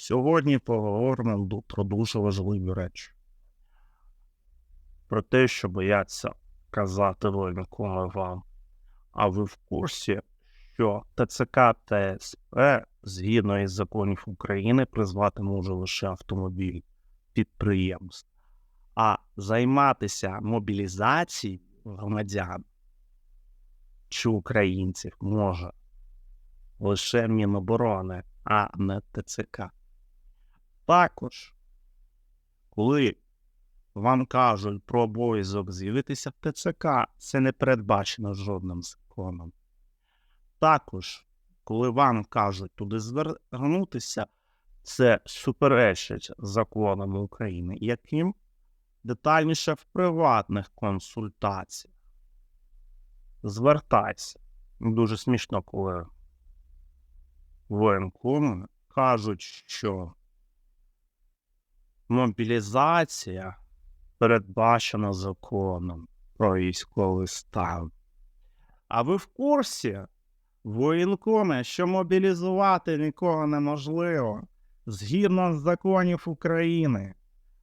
Сьогодні поговоримо про дуже важливі речі. Про те, що бояться казати воєнкоми вам. А ви в курсі, що ТЦК та СП згідно із законів України призвати може лише автомобіль підприємств, а займатися мобілізацією громадян чи українців може лише Міноборони, а не ТЦК. Також, коли вам кажуть про обов'язок з'явитися в ТЦК, це не передбачено жодним законом. Також, коли вам кажуть туди звернутися, це суперечить законам України, яким детальніше в приватних консультаціях. Звертайся. Дуже смішно, коли воєнкоми кажуть, що мобілізація передбачена законом про військовий стан. А ви в курсі, воєнкоми, що мобілізувати нікого неможливо згідно з законів України.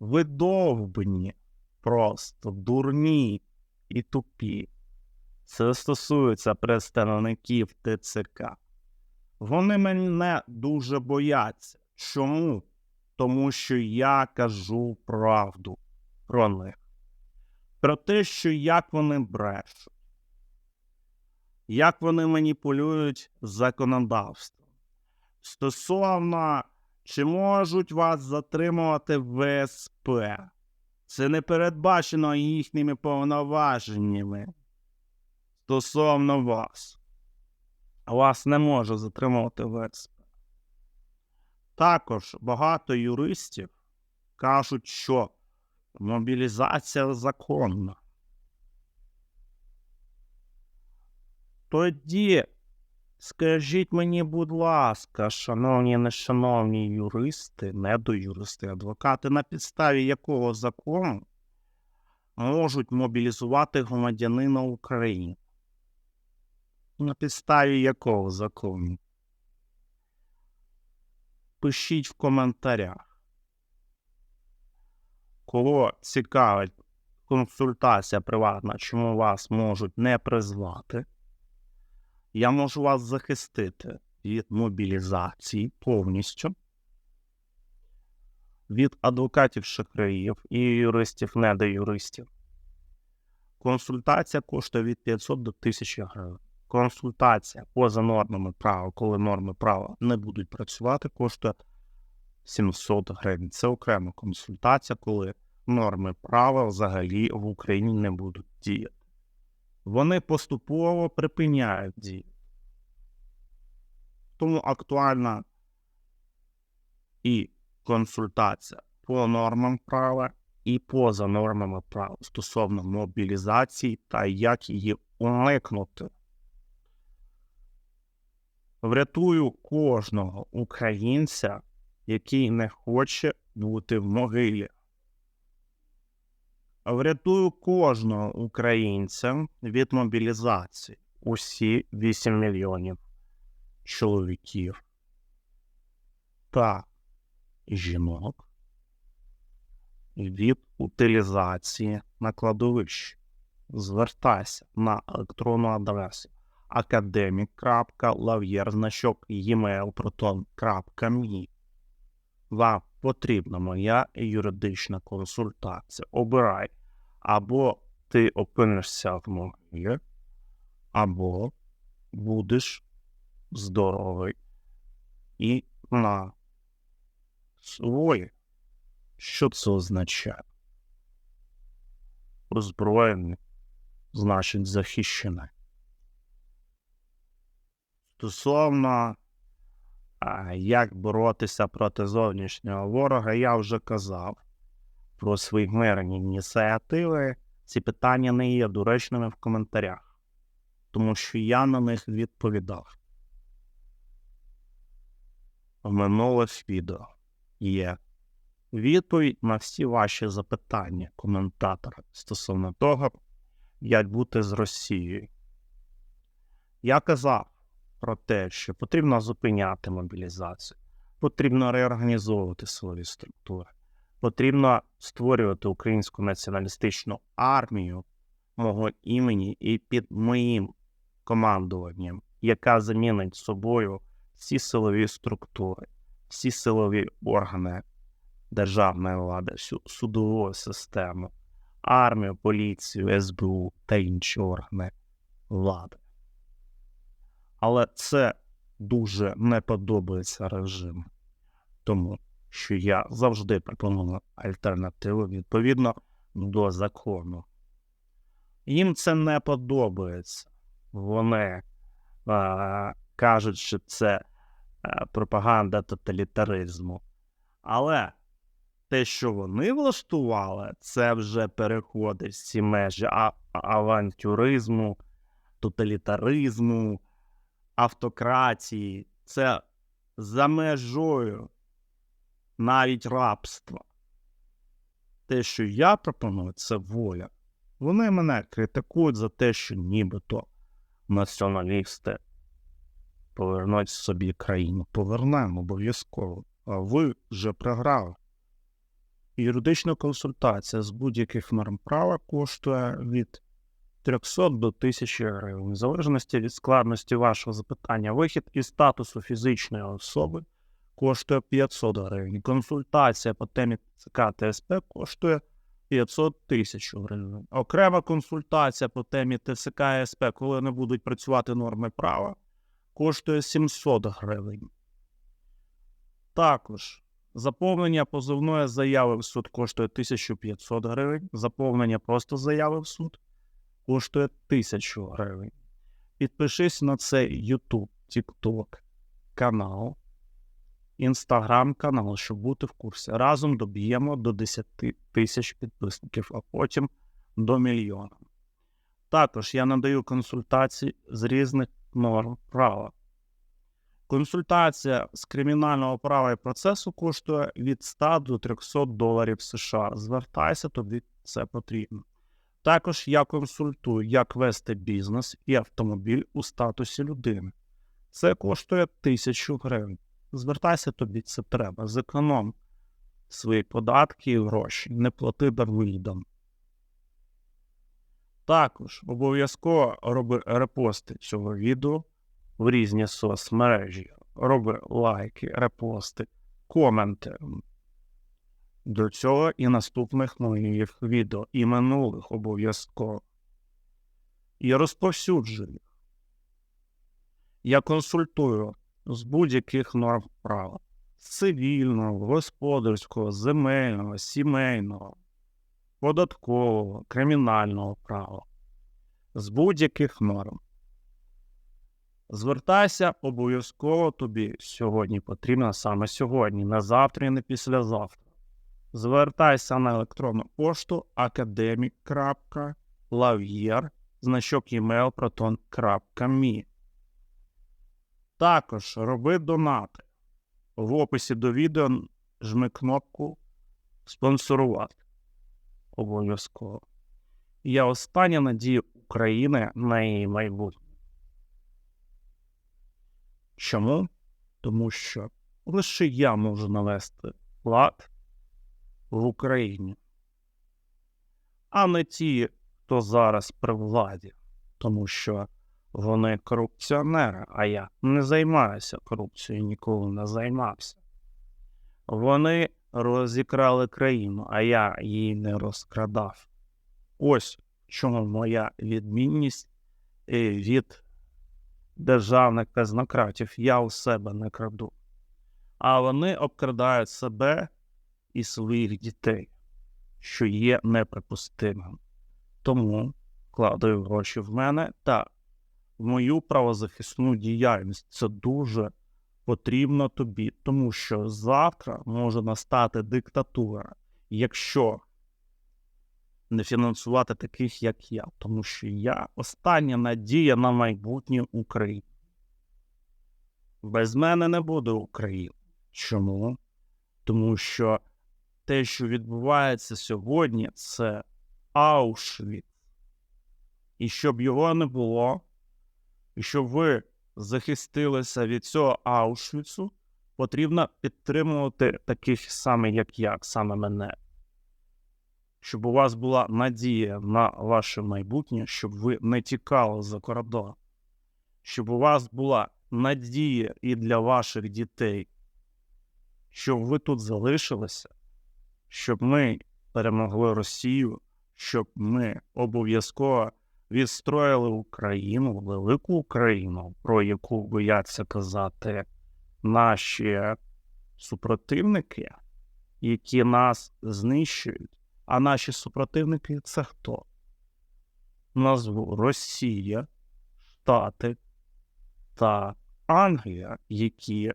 Ви довбні, просто дурні і тупі. Це стосується представників ТЦК. Вони мене дуже бояться. Чому? Тому що я кажу правду про них. Про те, що як вони брешуть, як вони маніпулюють законодавством. Стосовно, чи можуть вас затримувати ВСП, це не передбачено їхніми повноваженнями стосовно вас. Вас не може затримувати ВСП. Також багато юристів кажуть, що мобілізація законна. Тоді скажіть мені, будь ласка, шановні нешановні юристи, недоюристи, адвокати, на підставі якого закону можуть мобілізувати громадянина України? На підставі якого закону? Пишіть в коментарях. Кого цікавить консультація приватна, чому вас можуть не призвати, я можу вас захистити від мобілізації повністю, від адвокатів шахраїв і юристів, недоюристів. Консультація коштує від 500 до 1000 гривень. Консультація поза нормами права, коли норми права не будуть працювати, коштує 700 гривень. Це окрема консультація, коли норми права взагалі в Україні не будуть діяти. Вони поступово припиняють дію. Тому актуальна і консультація по нормам права і поза нормами права стосовно мобілізації та як її уникнути. Врятую кожного українця, який не хоче бути в могилі. Врятую кожного українця від мобілізації. Усі 8 мільйонів чоловіків та жінок від утилізації на кладовищі. Звертайся на електронну адресу e-mail Вам потрібна моя юридична консультація. Обирай, або ти опинишся в могилі, або будеш здоровий і на свої. Що це означає? Озброєний, значить захищений. Стосовно як боротися проти зовнішнього ворога, я вже казав про свої мирні ініціативи. Ці питання не є доречними в коментарях, тому що я на них відповідав. В минулих відео є відповідь на всі ваші запитання, коментатори, стосовно того, як бути з Росією. Я казав про те, що потрібно зупиняти мобілізацію. Потрібно реорганізовувати силові структури. Потрібно створювати українську націоналістичну армію мого імені і під моїм командуванням, яка замінить собою всі силові структури, всі силові органи державної влади, всю судову систему, армію, поліцію, СБУ та інші органи влади. Але це дуже не подобається режиму, тому що я завжди пропоную альтернативу відповідно до закону. Їм це не подобається. Вони а, кажуть, що це пропаганда тоталітаризму. Але те, що вони влаштували, це вже переходить всі межі авантюризму, тоталітаризму, автократії. Це за межою навіть рабства. Те, що я пропоную, це воля. Вони мене критикують за те, що нібито націоналісти повернуть собі країну. Повернемо обов'язково. А ви вже програли. Юридична консультація з будь-яких норм права коштує від 300 до 1000 гривень, в залежності від складності вашого запитання. Вихід із статусу фізичної особи коштує 500 гривень. Консультація по темі ЦК ТСП коштує 500 тисяч гривень. Окрема консультація по темі ТСК і СП, коли не будуть працювати норми права, коштує 700 гривень. Також заповнення позовної заяви в суд коштує 1500 гривень. Заповнення просто заяви в суд коштує 1000 гривень. Підпишись на цей YouTube, TikTok канал, Instagram канал, щоб бути в курсі. Разом доб'ємо до 10 тисяч підписників, а потім до мільйона. Також я надаю консультації з різних норм права. Консультація з кримінального права і процесу коштує від 100 до 300 доларів США. Звертайся, тобі це потрібно. Також я консультую, як вести бізнес і автомобіль у статусі людини. Це коштує 1000 гривень. Звертайся, тобі це треба. Зеконом свої податки і гроші, не плати дарвидам. Також обов'язково роби репости цього відео в різні соцмережі. Роби лайки, репости, коменти до цього і наступних моїх відео, і минулих обов'язково. І розповсюджую. Я консультую з будь-яких норм права. Цивільного, господарського, земельного, сімейного, податкового, кримінального права. З будь-яких норм. Звертайся обов'язково тобі сьогодні потрібно саме сьогодні, не завтра і не післязавтра. Звертайся на електронну пошту academic.lavier значок email proton.me. Також роби донати. В описі до відео жми кнопку спонсорувати. Обов'язково. Я остання надія України на її майбутнє. Чому? Тому що лише я можу навести лад в Україні, а не ті, хто зараз при владі, тому що вони корупціонери, а я не займаюся корупцією, ніколи не займався. Вони розікрали країну, а я її не розкрадав. Ось чому моя відмінність е, від державних казнократів. Я у себе не краду. А вони обкрадають себе і своїх дітей, що є неприпустимим. Тому вкладаю гроші в мене та в мою правозахисну діяльність. Це дуже потрібно тобі, тому що завтра може настати диктатура, якщо не фінансувати таких, як я, тому що я остання надія на майбутнє України. Без мене не буде України. Чому? Тому що те, що відбувається сьогодні, це Аушвіц. І щоб його не було, і щоб ви захистилися від цього Аушвіцу, Потрібно підтримувати таких саме, як я, саме мене. Щоб у вас була надія на ваше майбутнє, щоб ви не тікали за кордон, щоб у вас була надія і для ваших дітей, щоб ви тут залишилися, щоб ми перемогли Росію, щоб ми обов'язково відстроїли Україну, велику Україну, про яку бояться казати наші супротивники, які нас знищують. А наші супротивники це хто? Назву Росія, Штати та Англія, які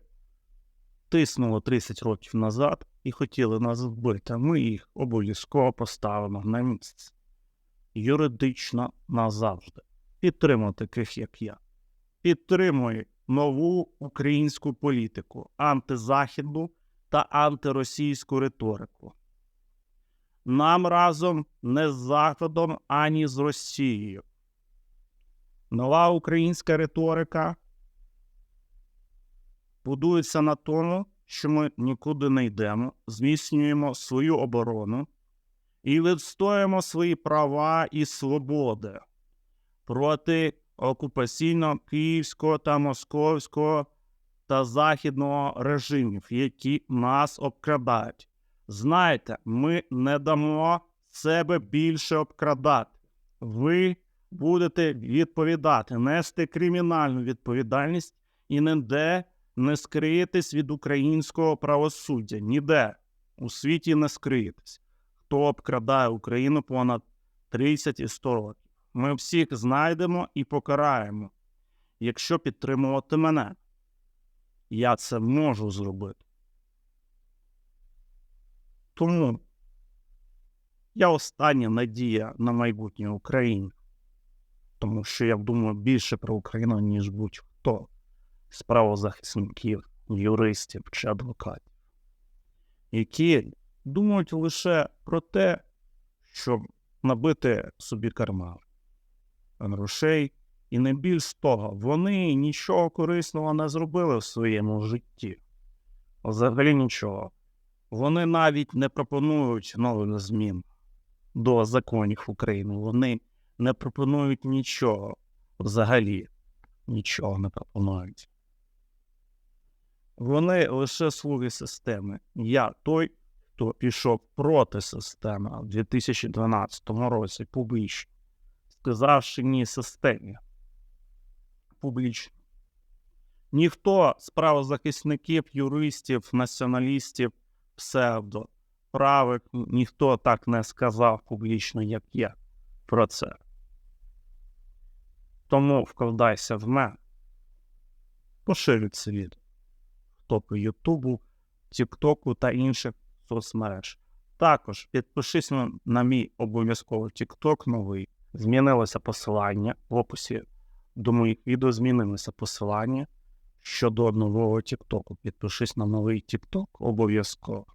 тиснули 30 років назад і хотіли нас вбити. Ми їх обов'язково поставимо на місце. Юридично назавжди. Підтримуй таких, як я. Підтримуй нову українську політику, антизахідну та антиросійську риторику. Нам разом не з Заходом, ані з Росією. Нова українська риторика будується на тому, що ми нікуди не йдемо, зміцнюємо свою оборону і відстоюємо свої права і свободи проти окупаційно київського та московського та західного режимів, які нас обкрадають. Знайте, ми не дамо себе більше обкрадати. Ви будете відповідати, нести кримінальну відповідальність і ніде не скриєтесь від українського правосуддя. Ніде у світі не скриєтесь. Хто обкрадає Україну понад 30 і 100 років. Ми всіх знайдемо і покараємо, якщо підтримувати мене. Я це можу зробити. Тому я остання надія на майбутнє України, тому що я думаю більше про Україну, ніж будь-хто з правозахисників, юристів чи адвокатів, які думають лише про те, щоб набити собі карман грошей, і не більш того, вони нічого корисного не зробили в своєму житті. Взагалі нічого. Вони навіть не пропонують нових змін до законів України. Вони не пропонують нічого. Взагалі нічого не пропонують. Вони лише слуги системи. Я той, хто пішов проти системи в 2012 році публічно, сказавши ні системі. Публічно. Ніхто з правозахисників, юристів, націоналістів, псевдо, правих, ніхто так не сказав публічно, як я про це. Тому вкладайся в мене. Поширюй це відео топи Ютубу, Тіктоку та інших соцмереж. Також підпишись на мій обов'язково Тікток новий. Змінилося посилання в описі до моїх відео змінилося посилання щодо нового Тіктоку. Підпишись на новий Тікток обов'язково.